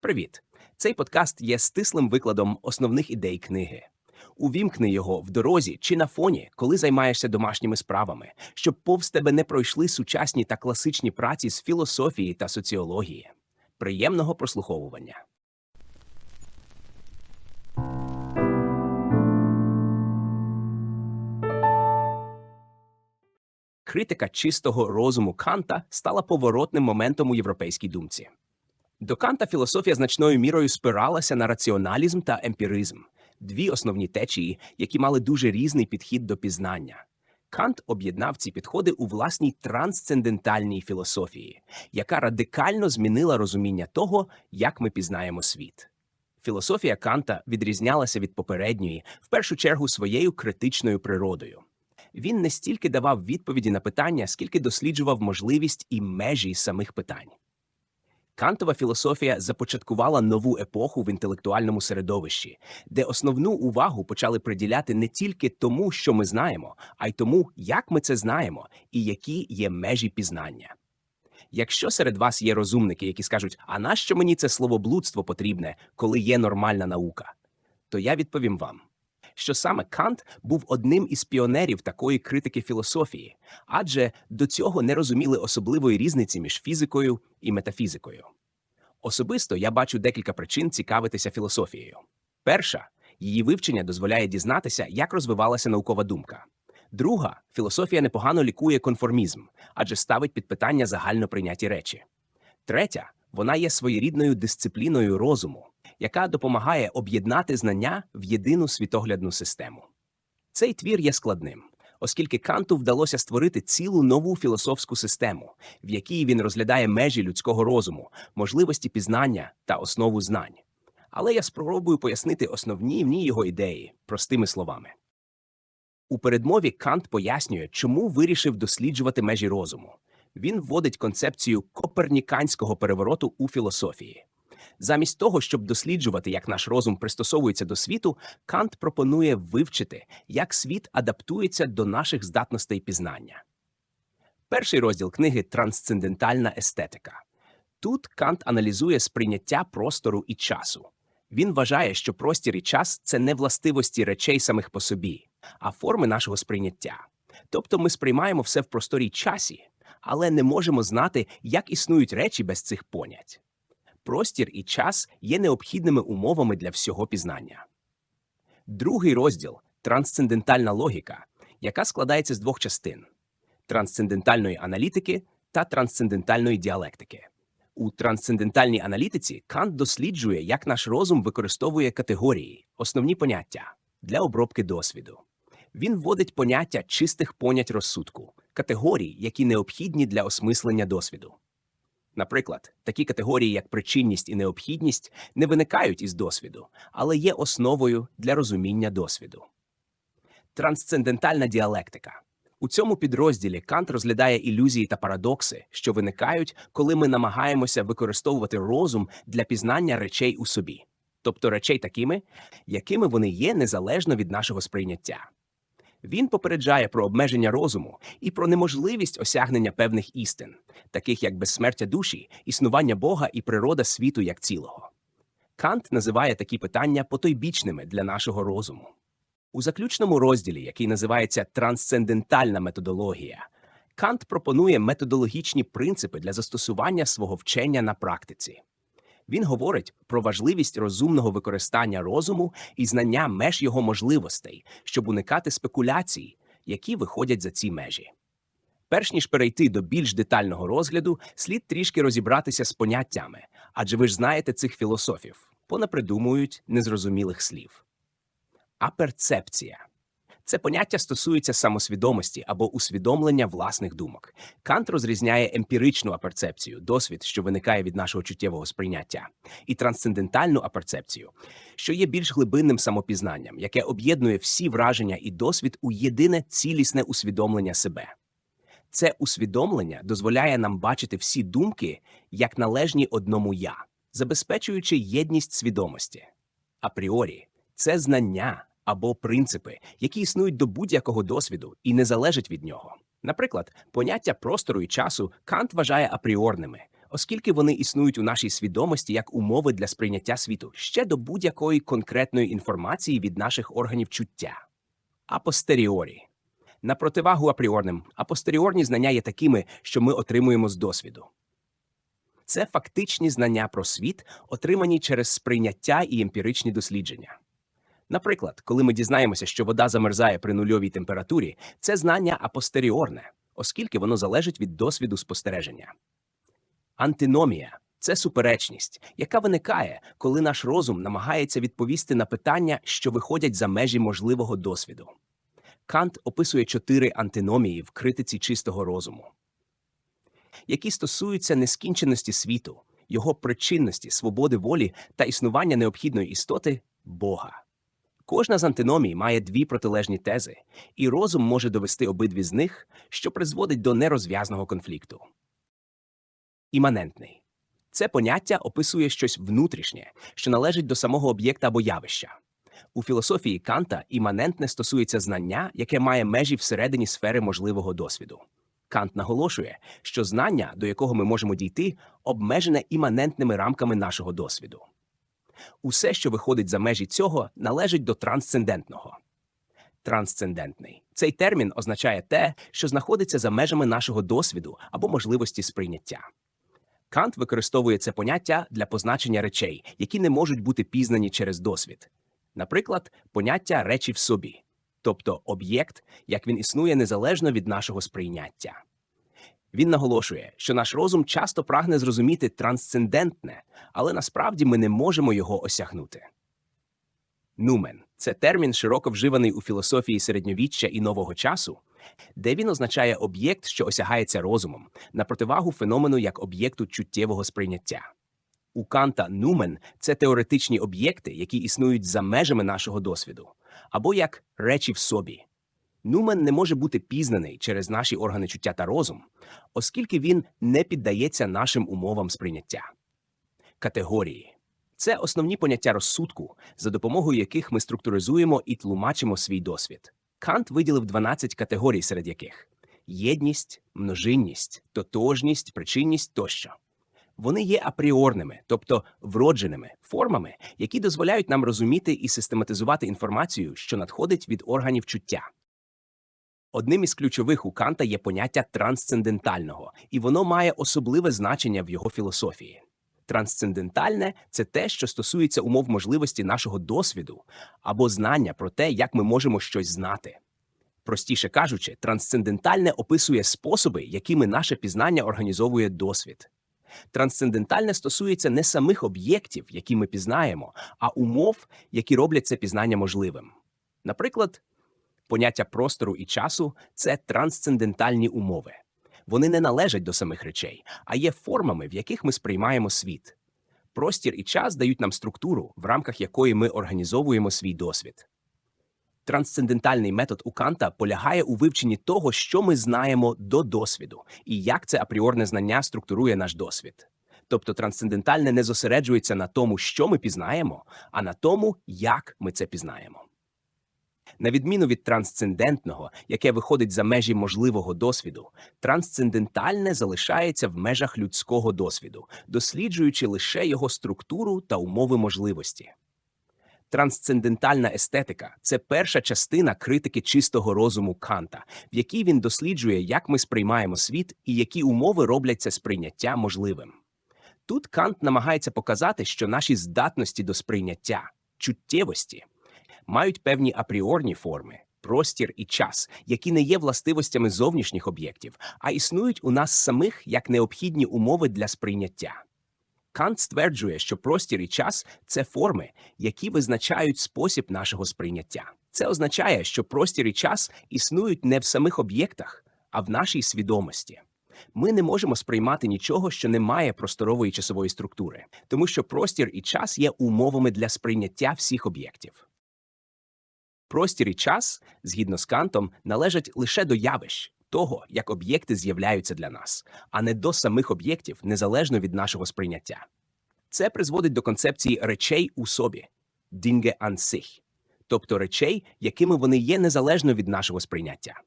Привіт! Цей подкаст є стислим викладом основних ідей книги. Увімкни його в дорозі чи на фоні, коли займаєшся домашніми справами, щоб повз тебе не пройшли сучасні та класичні праці з філософії та соціології. Приємного прослуховування. Критика чистого розуму Канта стала поворотним моментом у європейській думці. До Канта філософія значною мірою спиралася на раціоналізм та емпіризм дві основні течії, які мали дуже різний підхід до пізнання. Кант об'єднав ці підходи у власній трансцендентальній філософії, яка радикально змінила розуміння того, як ми пізнаємо світ. Філософія Канта відрізнялася від попередньої, в першу чергу, своєю критичною природою. Він не стільки давав відповіді на питання, скільки досліджував можливість і межі самих питань. Кантова філософія започаткувала нову епоху в інтелектуальному середовищі, де основну увагу почали приділяти не тільки тому, що ми знаємо, а й тому, як ми це знаємо і які є межі пізнання. Якщо серед вас є розумники, які скажуть, а нащо мені це словоблудство потрібне, коли є нормальна наука, то я відповім вам, що саме Кант був одним із піонерів такої критики філософії, адже до цього не розуміли особливої різниці між фізикою і метафізикою. Особисто я бачу декілька причин цікавитися філософією. Перша її вивчення дозволяє дізнатися, як розвивалася наукова думка. Друга філософія непогано лікує конформізм, адже ставить під питання загально прийняті речі. Третя вона є своєрідною дисципліною розуму, яка допомагає об'єднати знання в єдину світоглядну систему. Цей твір є складним, оскільки Канту вдалося створити цілу нову філософську систему, в якій він розглядає межі людського розуму, можливості пізнання та основу знань. Але я спробую пояснити основні в ній його ідеї простими словами. У передмові Кант пояснює, чому вирішив досліджувати межі розуму. Він вводить концепцію коперніканського перевороту у філософії. Замість того, щоб досліджувати, як наш розум пристосовується до світу, Кант пропонує вивчити, як світ адаптується до наших здатностей пізнання. Перший розділ книги Трансцендентальна естетика. Тут Кант аналізує сприйняття простору і часу. Він вважає, що простір і час це не властивості речей самих по собі, а форми нашого сприйняття. Тобто ми сприймаємо все в просторі часі, але не можемо знати, як існують речі без цих понять простір і час є необхідними умовами для всього пізнання. Другий розділ трансцендентальна логіка, яка складається з двох частин трансцендентальної аналітики та трансцендентальної діалектики. У трансцендентальній аналітиці Кант досліджує, як наш розум використовує категорії, основні поняття для обробки досвіду. Він вводить поняття чистих понять розсудку, категорій, які необхідні для осмислення досвіду. Наприклад, такі категорії, як причинність і необхідність, не виникають із досвіду, але є основою для розуміння досвіду. Трансцендентальна діалектика у цьому підрозділі Кант розглядає ілюзії та парадокси, що виникають, коли ми намагаємося використовувати розум для пізнання речей у собі, тобто речей такими, якими вони є незалежно від нашого сприйняття. Він попереджає про обмеження розуму і про неможливість осягнення певних істин, таких як безсмертя душі, існування Бога і природа світу як цілого. Кант називає такі питання потойбічними для нашого розуму. У заключному розділі, який називається трансцендентальна методологія, Кант пропонує методологічні принципи для застосування свого вчення на практиці. Він говорить про важливість розумного використання розуму і знання меж його можливостей, щоб уникати спекуляцій, які виходять за ці межі. Перш ніж перейти до більш детального розгляду, слід трішки розібратися з поняттями, адже ви ж знаєте цих філософів, понапридумують незрозумілих слів. А перцепція це поняття стосується самосвідомості або усвідомлення власних думок. Кант розрізняє емпіричну аперцепцію, досвід, що виникає від нашого чуттєвого сприйняття, і трансцендентальну аперцепцію, що є більш глибинним самопізнанням, яке об'єднує всі враження і досвід у єдине цілісне усвідомлення себе. Це усвідомлення дозволяє нам бачити всі думки як належні одному я, забезпечуючи єдність свідомості. Апріорі це знання або принципи, які існують до будь-якого досвіду і не залежать від нього. Наприклад, поняття простору і часу Кант вважає апріорними, оскільки вони існують у нашій свідомості як умови для сприйняття світу ще до будь-якої конкретної інформації від наших органів чуття. Апостеріорі. На противагу апріорним, апостеріорні знання є такими, що ми отримуємо з досвіду. Це фактичні знання про світ, отримані через сприйняття і емпіричні дослідження. Наприклад, коли ми дізнаємося, що вода замерзає при нульовій температурі, це знання апостеріорне, оскільки воно залежить від досвіду спостереження. Антиномія це суперечність, яка виникає, коли наш розум намагається відповісти на питання, що виходять за межі можливого досвіду. Кант описує чотири антиномії в критиці чистого розуму, які стосуються нескінченості світу, його причинності, свободи волі та існування необхідної істоти Бога. Кожна з антиномій має дві протилежні тези, і розум може довести обидві з них, що призводить до нерозв'язного конфлікту. Іманентний це поняття описує щось внутрішнє, що належить до самого об'єкта або явища. У філософії Канта іманентне стосується знання, яке має межі всередині сфери можливого досвіду. Кант наголошує, що знання, до якого ми можемо дійти, обмежене іманентними рамками нашого досвіду. Усе, що виходить за межі цього, належить до трансцендентного. Трансцендентний цей термін означає те, що знаходиться за межами нашого досвіду або можливості сприйняття. Кант використовує це поняття для позначення речей, які не можуть бути пізнані через досвід. Наприклад, поняття речі в собі, тобто об'єкт, як він існує незалежно від нашого сприйняття. Він наголошує, що наш розум часто прагне зрозуміти трансцендентне, але насправді ми не можемо його осягнути. Нумен це термін, широко вживаний у філософії середньовіччя і нового часу, де він означає об'єкт, що осягається розумом, на противагу феномену як об'єкту чуттєвого сприйняття. У Канта нумен це теоретичні об'єкти, які існують за межами нашого досвіду, або як речі в собі. Нумен не може бути пізнаний через наші органи чуття та розум, оскільки він не піддається нашим умовам сприйняття. Категорії це основні поняття розсудку, за допомогою яких ми структуризуємо і тлумачимо свій досвід. Кант виділив 12 категорій, серед яких єдність, множинність, тотожність, причинність тощо. Вони є апріорними, тобто вродженими формами, які дозволяють нам розуміти і систематизувати інформацію, що надходить від органів чуття. Одним із ключових у Канта є поняття трансцендентального, і воно має особливе значення в його філософії. Трансцендентальне це те, що стосується умов можливості нашого досвіду або знання про те, як ми можемо щось знати. Простіше кажучи, трансцендентальне описує способи, якими наше пізнання організовує досвід. Трансцендентальне стосується не самих об'єктів, які ми пізнаємо, а умов, які роблять це пізнання можливим. Наприклад, поняття простору і часу це трансцендентальні умови. Вони не належать до самих речей, а є формами, в яких ми сприймаємо світ. Простір і час дають нам структуру, в рамках якої ми організовуємо свій досвід. Трансцендентальний метод у Канта полягає у вивченні того, що ми знаємо до досвіду, і як це апріорне знання структурує наш досвід. Тобто трансцендентальне не зосереджується на тому, що ми пізнаємо, а на тому, як ми це пізнаємо. На відміну від трансцендентного, яке виходить за межі можливого досвіду, трансцендентальне залишається в межах людського досвіду, досліджуючи лише його структуру та умови можливості. Трансцендентальна естетика це перша частина критики чистого розуму Канта, в якій він досліджує, як ми сприймаємо світ і які умови роблять це сприйняття можливим. Тут Кант намагається показати, що наші здатності до сприйняття, чуттєвості мають певні апріорні форми, простір і час, які не є властивостями зовнішніх об'єктів, а існують у нас самих як необхідні умови для сприйняття. Кант стверджує, що простір і час це форми, які визначають спосіб нашого сприйняття. Це означає, що простір і час існують не в самих об'єктах, а в нашій свідомості. Ми не можемо сприймати нічого, що не має просторової часової структури, тому що простір і час є умовами для сприйняття всіх об'єктів. Простір і час, згідно з Кантом, належать лише до явищ того, як об'єкти з'являються для нас, а не до самих об'єктів незалежно від нашого сприйняття. Це призводить до концепції речей у собі an sich, тобто речей, якими вони є незалежно від нашого сприйняття.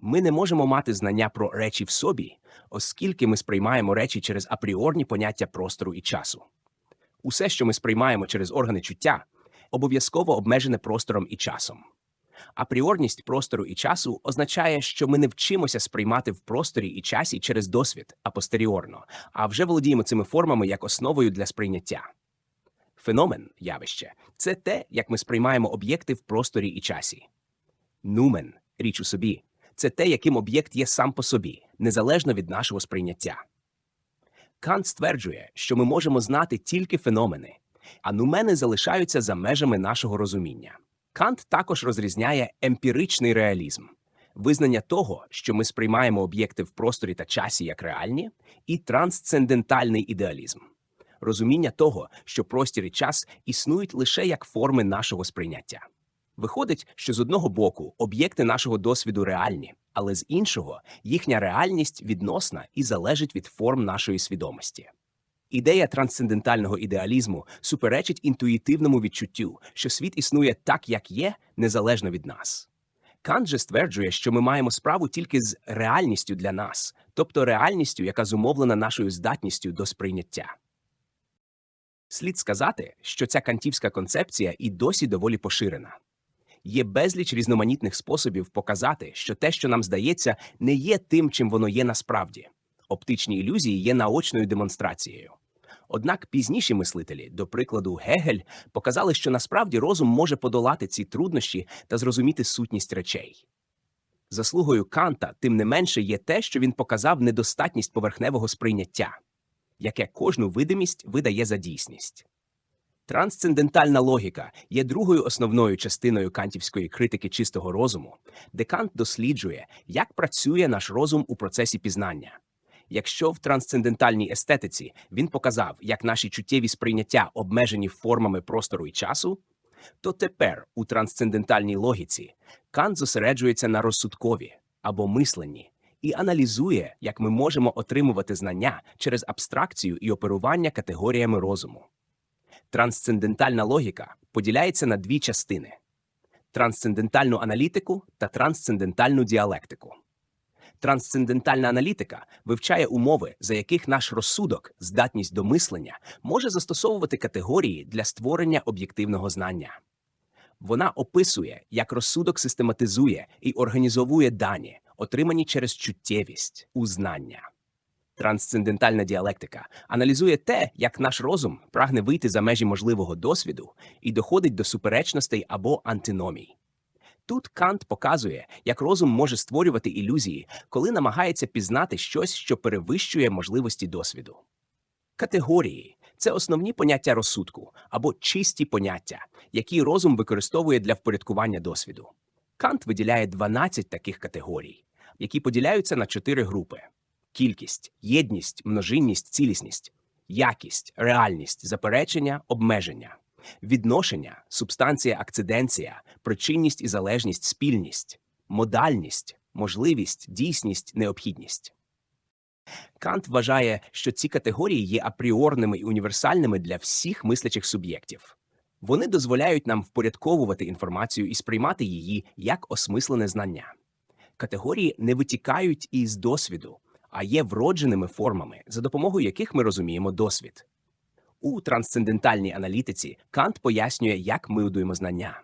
Ми не можемо мати знання про речі в собі, оскільки ми сприймаємо речі через апріорні поняття простору і часу. Усе, що ми сприймаємо через органи чуття, обов'язково обмежене простором і часом. Апріорність простору і часу означає, що ми не вчимося сприймати в просторі і часі через досвід апостеріорно, а вже володіємо цими формами як основою для сприйняття. Феномен явище це те, як ми сприймаємо об'єкти в просторі і часі. Нумен річ у собі це те, яким об'єкт є сам по собі, незалежно від нашого сприйняття. Кант стверджує, що ми можемо знати тільки феномени, а нумени залишаються за межами нашого розуміння. Кант також розрізняє емпіричний реалізм визнання того, що ми сприймаємо об'єкти в просторі та часі як реальні, і трансцендентальний ідеалізм розуміння того, що простір і час існують лише як форми нашого сприйняття. Виходить, що з одного боку об'єкти нашого досвіду реальні, але з іншого їхня реальність відносна і залежить від форм нашої свідомості. Ідея трансцендентального ідеалізму суперечить інтуїтивному відчуттю, що світ існує так, як є, незалежно від нас. Кант же стверджує, що ми маємо справу тільки з реальністю для нас, тобто реальністю, яка зумовлена нашою здатністю до сприйняття. Слід сказати, що ця кантівська концепція і досі доволі поширена. Є безліч різноманітних способів показати, що те, що нам здається, не є тим, чим воно є насправді. Оптичні ілюзії є наочною демонстрацією. Однак пізніші мислителі, до прикладу, Гегель, показали, що насправді розум може подолати ці труднощі та зрозуміти сутність речей. Заслугою Канта, тим не менше, є те, що він показав недостатність поверхневого сприйняття, яке кожну видимість видає за дійсність. Трансцендентальна логіка є другою основною частиною кантівської критики чистого розуму, де Кант досліджує, як працює наш розум у процесі пізнання. Якщо в трансцендентальній естетиці він показав, як наші чуттєві сприйняття обмежені формами простору і часу, то тепер у трансцендентальній логіці Кант зосереджується на розсудкові або мисленні і аналізує, як ми можемо отримувати знання через абстракцію і оперування категоріями розуму. Трансцендентальна логіка поділяється на дві частини: трансцендентальну аналітику та трансцендентальну діалектику. Трансцендентальна аналітика вивчає умови, за яких наш розсудок, здатність до мислення, може застосовувати категорії для створення об'єктивного знання. Вона описує, як розсудок систематизує і організовує дані, отримані через чуттєвість, узнання. Трансцендентальна діалектика аналізує те, як наш розум прагне вийти за межі можливого досвіду і доходить до суперечностей або антиномій. Тут Кант показує, як розум може створювати ілюзії, коли намагається пізнати щось, що перевищує можливості досвіду. Категорії це основні поняття розсудку або чисті поняття, які розум використовує для впорядкування досвіду. Кант виділяє 12 таких категорій, які поділяються на чотири групи: кількість, єдність, множинність, цілісність, якість, реальність, заперечення, обмеження, відношення, субстанція, акциденція, причинність і залежність, спільність, модальність, можливість, дійсність, необхідність. Кант вважає, що ці категорії є апріорними і універсальними для всіх мислячих суб'єктів. Вони дозволяють нам впорядковувати інформацію і сприймати її як осмислене знання. Категорії не витікають із досвіду, а є вродженими формами, за допомогою яких ми розуміємо досвід. У трансцендентальній аналітиці Кант пояснює, як ми удуємо знання.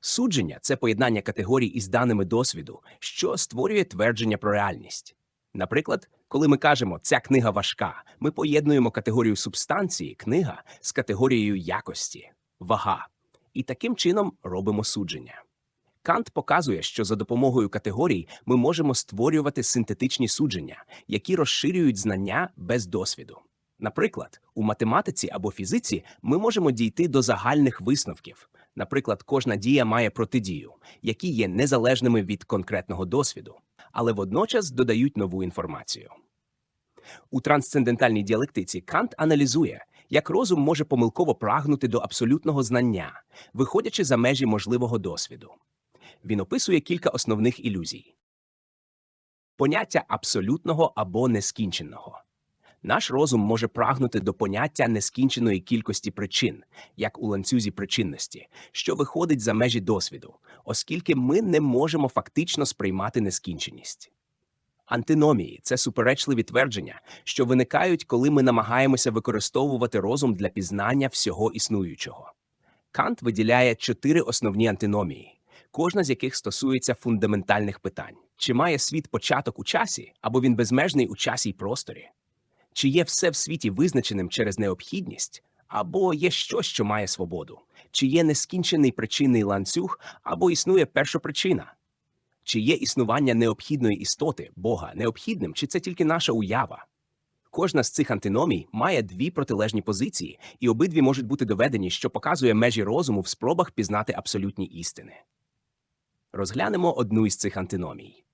Судження це поєднання категорій із даними досвіду, що створює твердження про реальність. Наприклад, коли ми кажемо ця книга важка, ми поєднуємо категорію субстанції книга з категорією якості, вага, і таким чином робимо судження. Кант показує, що за допомогою категорій ми можемо створювати синтетичні судження, які розширюють знання без досвіду. Наприклад, у математиці або фізиці ми можемо дійти до загальних висновків. Наприклад, кожна дія має протидію, які є незалежними від конкретного досвіду, але водночас додають нову інформацію. У трансцендентальній діалектиці Кант аналізує, як розум може помилково прагнути до абсолютного знання, виходячи за межі можливого досвіду. Він описує кілька основних ілюзій: поняття абсолютного або нескінченного. Наш розум може прагнути до поняття нескінченої кількості причин, як у ланцюзі причинності, що виходить за межі досвіду, оскільки ми не можемо фактично сприймати нескінченість. Антиномії це суперечливі твердження, що виникають, коли ми намагаємося використовувати розум для пізнання всього існуючого. Кант виділяє чотири основні антиномії, кожна з яких стосується фундаментальних питань: чи має світ початок у часі, або він безмежний у часі й просторі? Чи є все в світі визначеним через необхідність, або є щось, що має свободу? Чи є нескінчений причинний ланцюг, або існує першопричина? Чи є існування необхідної істоти, Бога, необхідним, чи це тільки наша уява? Кожна з цих антиномій має дві протилежні позиції, і обидві можуть бути доведені, що показує межі розуму в спробах пізнати абсолютні істини. Розглянемо одну із цих антиномій.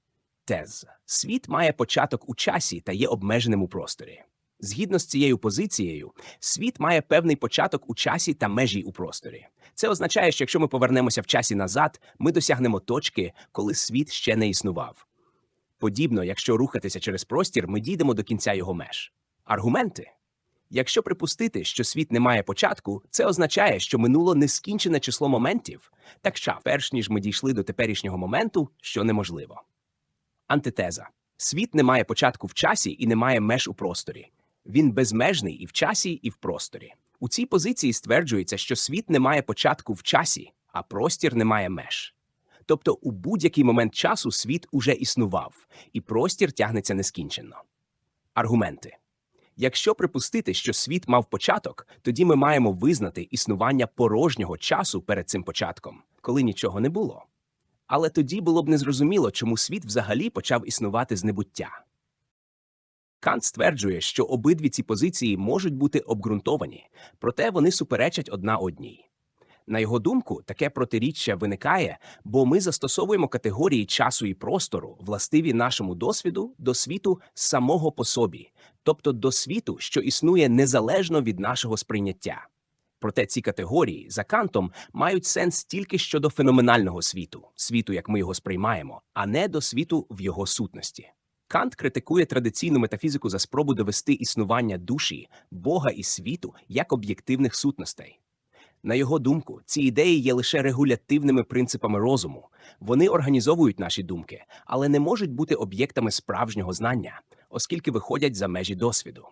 Тез. Світ має початок у часі та є обмеженим у просторі. Згідно з цією позицією, світ має певний початок у часі та межі у просторі. Це означає, що якщо ми повернемося в часі назад, ми досягнемо точки, коли світ ще не існував. Подібно, якщо рухатися через простір, ми дійдемо до кінця його меж. Аргументи. Якщо припустити, що світ не має початку, це означає, що минуло нескінчене число моментів, так що, перш ніж ми дійшли до теперішнього моменту, що неможливо. Антитеза. Світ не має початку в часі і не має меж у просторі. Він безмежний і в часі, і в просторі. У цій позиції стверджується, що світ не має початку в часі, а простір не має меж. Тобто у будь-який момент часу світ уже існував, і простір тягнеться нескінченно. Аргументи. Якщо припустити, що світ мав початок, тоді ми маємо визнати існування порожнього часу перед цим початком, коли нічого не було. Але тоді було б незрозуміло, чому світ взагалі почав існувати з небуття. Кант стверджує, що обидві ці позиції можуть бути обґрунтовані, проте вони суперечать одна одній. На його думку, таке протиріччя виникає, бо ми застосовуємо категорії часу і простору, властиві нашому досвіду, до світу самого по собі, тобто до світу, що існує незалежно від нашого сприйняття. Проте ці категорії за Кантом мають сенс тільки щодо феноменального світу, світу, як ми його сприймаємо, а не до світу в його сутності. Кант критикує традиційну метафізику за спробу довести існування душі, Бога і світу як об'єктивних сутностей. На його думку, ці ідеї є лише регулятивними принципами розуму. Вони організовують наші думки, але не можуть бути об'єктами справжнього знання, оскільки виходять за межі досвіду.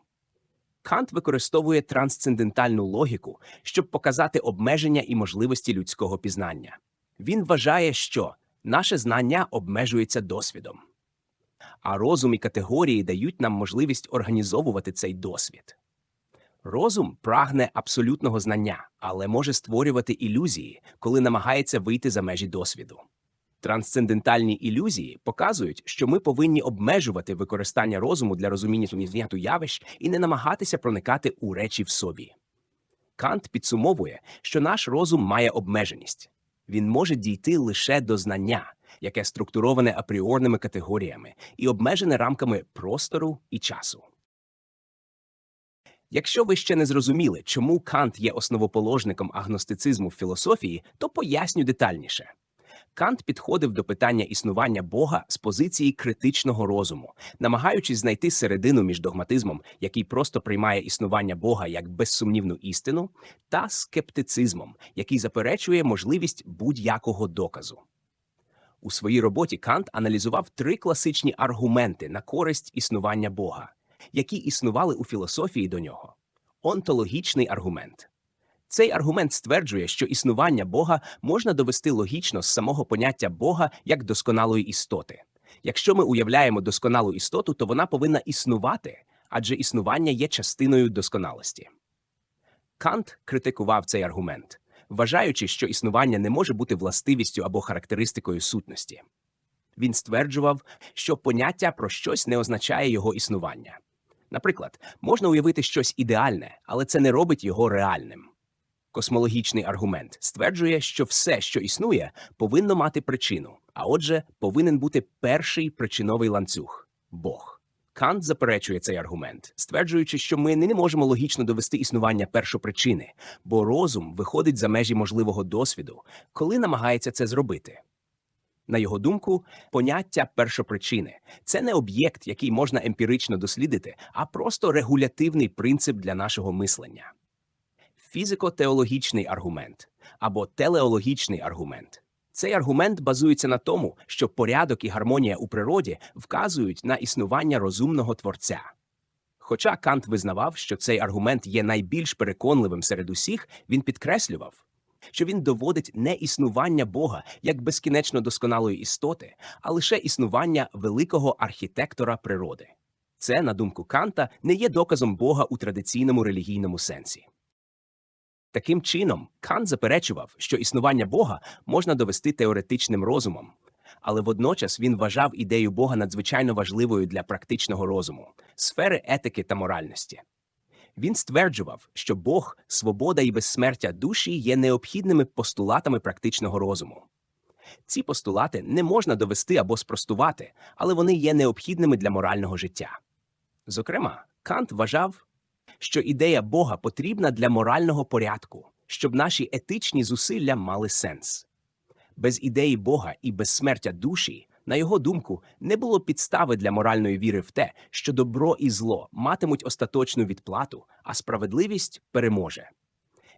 Кант використовує трансцендентальну логіку, щоб показати обмеження і можливості людського пізнання. Він вважає, що наше знання обмежується досвідом, а розум і категорії дають нам можливість організовувати цей досвід. Розум прагне абсолютного знання, але може створювати ілюзії, коли намагається вийти за межі досвіду. Трансцендентальні ілюзії показують, що ми повинні обмежувати використання розуму для розуміння явищ і не намагатися проникати у речі в собі. Кант підсумовує, що наш розум має обмеженість. Він може дійти лише до знання, яке структуроване апріорними категоріями і обмежене рамками простору і часу. Якщо ви ще не зрозуміли, чому Кант є основоположником агностицизму в філософії, то поясню детальніше. Кант підходив до питання існування Бога з позиції критичного розуму, намагаючись знайти середину між догматизмом, який просто приймає існування Бога як безсумнівну істину, та скептицизмом, який заперечує можливість будь-якого доказу. У своїй роботі Кант аналізував три класичні аргументи на користь існування Бога, які існували у філософії до нього. Онтологічний аргумент. Цей аргумент стверджує, що існування Бога можна довести логічно з самого поняття Бога як досконалої істоти. Якщо ми уявляємо досконалу істоту, то вона повинна існувати, адже існування є частиною досконалості. Кант критикував цей аргумент, вважаючи, що існування не може бути властивістю або характеристикою сутності. Він стверджував, що поняття про щось не означає його існування. Наприклад, можна уявити щось ідеальне, але це не робить його реальним. Космологічний аргумент стверджує, що все, що існує, повинно мати причину, а отже, повинен бути перший причиновий ланцюг Бог. Кант заперечує цей аргумент, стверджуючи, що ми не можемо логічно довести існування першопричини, бо розум виходить за межі можливого досвіду, коли намагається це зробити. На його думку, поняття першопричини це не об'єкт, який можна емпірично дослідити, а просто регулятивний принцип для нашого мислення. Фізико-теологічний аргумент або телеологічний аргумент. Цей аргумент базується на тому, що порядок і гармонія у природі вказують на існування розумного творця. Хоча Кант визнавав, що цей аргумент є найбільш переконливим серед усіх, він підкреслював, що він доводить не існування Бога як безкінечно досконалої істоти, а лише існування великого архітектора природи. Це, на думку Канта, не є доказом Бога у традиційному релігійному сенсі. Таким чином, Кант заперечував, що існування Бога можна довести теоретичним розумом, але водночас він вважав ідею Бога надзвичайно важливою для практичного розуму, сфери етики та моральності. Він стверджував, що Бог, свобода і безсмертя душі є необхідними постулатами практичного розуму. Ці постулати не можна довести або спростувати, але вони є необхідними для морального життя. Зокрема, Кант вважав, що ідея Бога потрібна для морального порядку, щоб наші етичні зусилля мали сенс. Без ідеї Бога і безсмертя душі, на його думку, не було підстави для моральної віри в те, що добро і зло матимуть остаточну відплату, а справедливість переможе.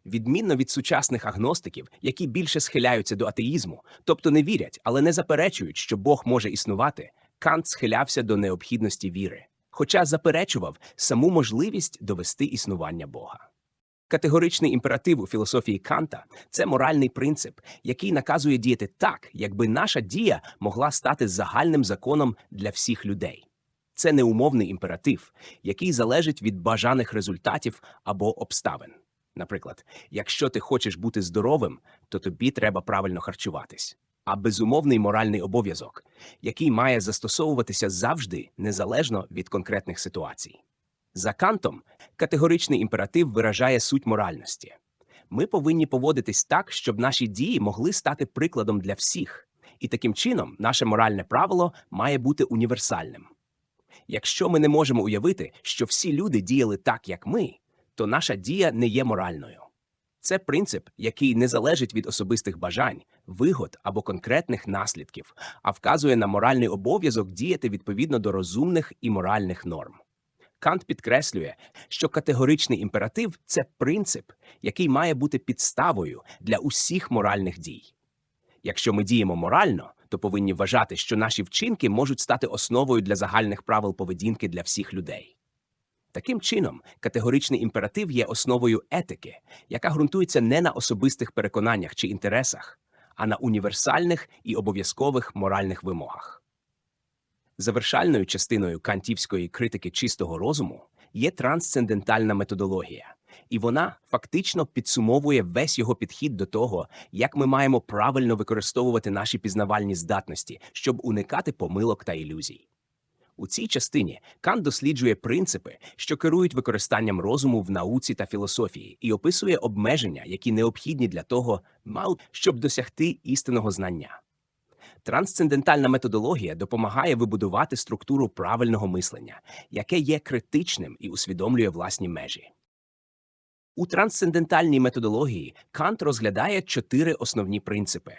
Відмінно від сучасних агностиків, які більше схиляються до атеїзму, тобто не вірять, але не заперечують, що Бог може існувати, Кант схилявся до необхідності віри, хоча заперечував саму можливість довести існування Бога. Категоричний імператив у філософії Канта це моральний принцип, який наказує діяти так, якби наша дія могла стати загальним законом для всіх людей. Це неумовний імператив, який залежить від бажаних результатів або обставин. Наприклад, якщо ти хочеш бути здоровим, то тобі треба правильно харчуватись. А безумовний моральний обов'язок, який має застосовуватися завжди незалежно від конкретних ситуацій. За Кантом категоричний імператив виражає суть моральності. Ми повинні поводитись так, щоб наші дії могли стати прикладом для всіх, і таким чином наше моральне правило має бути універсальним. Якщо ми не можемо уявити, що всі люди діяли так, як ми, то наша дія не є моральною. Це принцип, який не залежить від особистих бажань, вигод або конкретних наслідків, а вказує на моральний обов'язок діяти відповідно до розумних і моральних норм. Кант підкреслює, що категоричний імператив це принцип, який має бути підставою для усіх моральних дій. Якщо ми діємо морально, то повинні вважати, що наші вчинки можуть стати основою для загальних правил поведінки для всіх людей. Таким чином, категоричний імператив є основою етики, яка ґрунтується не на особистих переконаннях чи інтересах, а на універсальних і обов'язкових моральних вимогах. Завершальною частиною кантівської критики чистого розуму є трансцендентальна методологія, і вона фактично підсумовує весь його підхід до того, як ми маємо правильно використовувати наші пізнавальні здатності, щоб уникати помилок та ілюзій. У цій частині Кант досліджує принципи, що керують використанням розуму в науці та філософії, і описує обмеження, які необхідні для того, мав, щоб досягти істинного знання. Трансцендентальна методологія допомагає вибудувати структуру правильного мислення, яке є критичним і усвідомлює власні межі. У трансцендентальній методології Кант розглядає чотири основні принципи.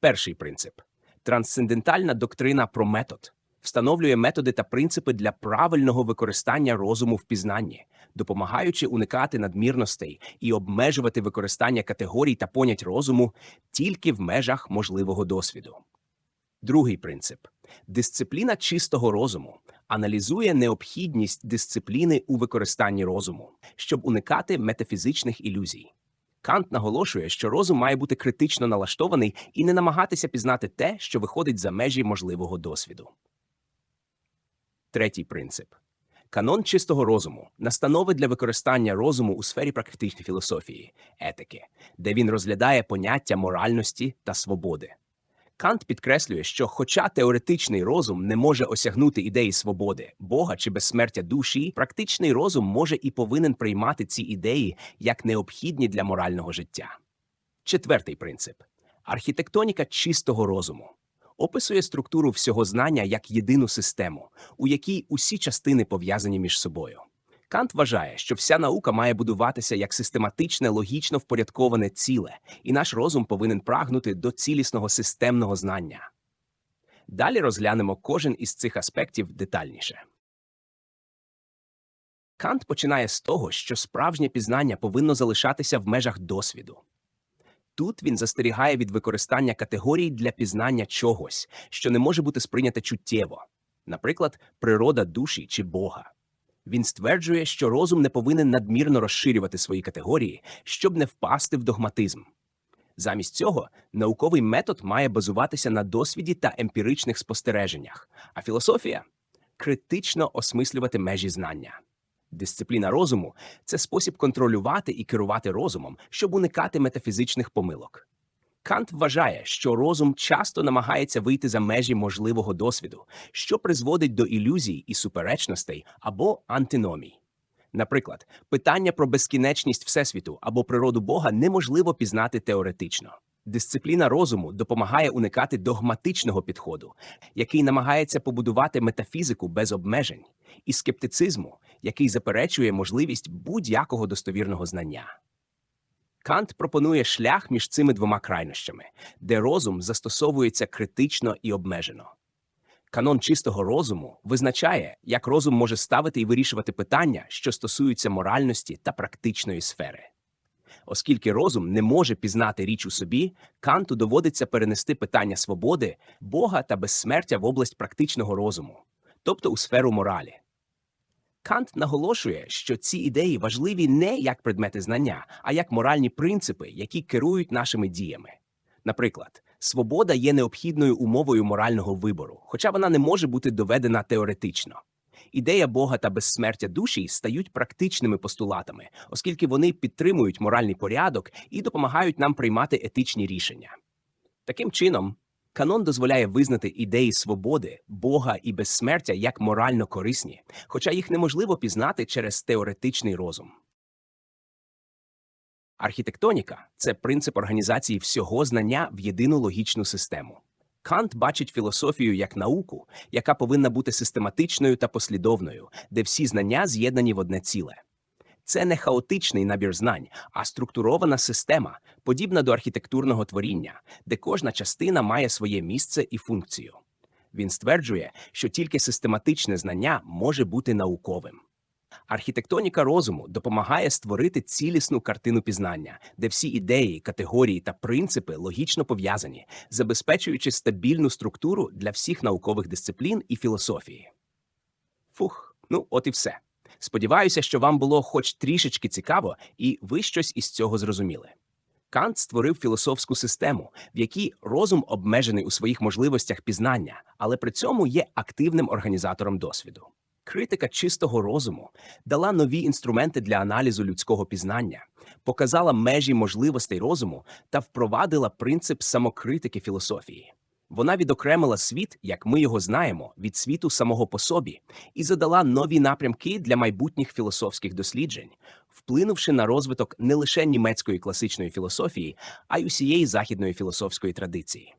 Перший принцип трансцендентальна доктрина про метод встановлює методи та принципи для правильного використання розуму в пізнанні, допомагаючи уникати надмірностей і обмежувати використання категорій та понять розуму тільки в межах можливого досвіду. Другий принцип дисципліна чистого розуму аналізує необхідність дисципліни у використанні розуму, щоб уникати метафізичних ілюзій. Кант наголошує, що розум має бути критично налаштований і не намагатися пізнати те, що виходить за межі можливого досвіду. Третій принцип канон чистого розуму настанови для використання розуму у сфері практичної філософії, етики, де він розглядає поняття моральності та свободи. Кант підкреслює, що, хоча теоретичний розум не може осягнути ідеї свободи, Бога чи безсмертя душі, практичний розум може і повинен приймати ці ідеї як необхідні для морального життя. Четвертий принцип архітектоніка чистого розуму описує структуру всього знання як єдину систему, у якій усі частини пов'язані між собою. Кант вважає, що вся наука має будуватися як систематичне, логічно впорядковане ціле, і наш розум повинен прагнути до цілісного системного знання. Далі розглянемо кожен із цих аспектів детальніше. Кант починає з того, що справжнє пізнання повинно залишатися в межах досвіду. Тут він застерігає від використання категорій для пізнання чогось, що не може бути сприйняте чуттєво, наприклад, природа душі чи Бога. Він стверджує, що розум не повинен надмірно розширювати свої категорії, щоб не впасти в догматизм. Замість цього науковий метод має базуватися на досвіді та емпіричних спостереженнях, а філософія критично осмислювати межі знання. Дисципліна розуму це спосіб контролювати і керувати розумом, щоб уникати метафізичних помилок. Кант вважає, що розум часто намагається вийти за межі можливого досвіду, що призводить до ілюзій і суперечностей або антиномій. Наприклад, питання про безкінечність Всесвіту або природу Бога неможливо пізнати теоретично. Дисципліна розуму допомагає уникати догматичного підходу, який намагається побудувати метафізику без обмежень, і скептицизму, який заперечує можливість будь-якого достовірного знання. Кант пропонує шлях між цими двома крайнощами, де розум застосовується критично і обмежено. Канон чистого розуму визначає, як розум може ставити і вирішувати питання, що стосуються моральності та практичної сфери. Оскільки розум не може пізнати річ у собі, Канту доводиться перенести питання свободи, Бога та безсмертя в область практичного розуму, тобто у сферу моралі. Кант наголошує, що ці ідеї важливі не як предмети знання, а як моральні принципи, які керують нашими діями. Наприклад, свобода є необхідною умовою морального вибору, хоча вона не може бути доведена теоретично. Ідея Бога та безсмертя душі стають практичними постулатами, оскільки вони підтримують моральний порядок і допомагають нам приймати етичні рішення. Таким чином, канон дозволяє визнати ідеї свободи, Бога і безсмертя як морально корисні, хоча їх неможливо пізнати через теоретичний розум. Архітектоніка це принцип організації всього знання в єдину логічну систему. Кант бачить філософію як науку, яка повинна бути систематичною та послідовною, де всі знання з'єднані в одне ціле. Це не хаотичний набір знань, а структурована система, подібна до архітектурного творіння, де кожна частина має своє місце і функцію. Він стверджує, що тільки систематичне знання може бути науковим. Архітектоніка розуму допомагає створити цілісну картину пізнання, де всі ідеї, категорії та принципи логічно пов'язані, забезпечуючи стабільну структуру для всіх наукових дисциплін і філософії. Фух, ну от і все. Сподіваюся, що вам було хоч трішечки цікаво, і ви щось із цього зрозуміли. Кант створив філософську систему, в якій розум обмежений у своїх можливостях пізнання, але при цьому є активним організатором досвіду. Критика чистого розуму дала нові інструменти для аналізу людського пізнання, показала межі можливостей розуму та впровадила принцип самокритики філософії. Вона відокремила світ, як ми його знаємо, від світу самого по собі, і задала нові напрямки для майбутніх філософських досліджень, вплинувши на розвиток не лише німецької класичної філософії, а й усієї західної філософської традиції.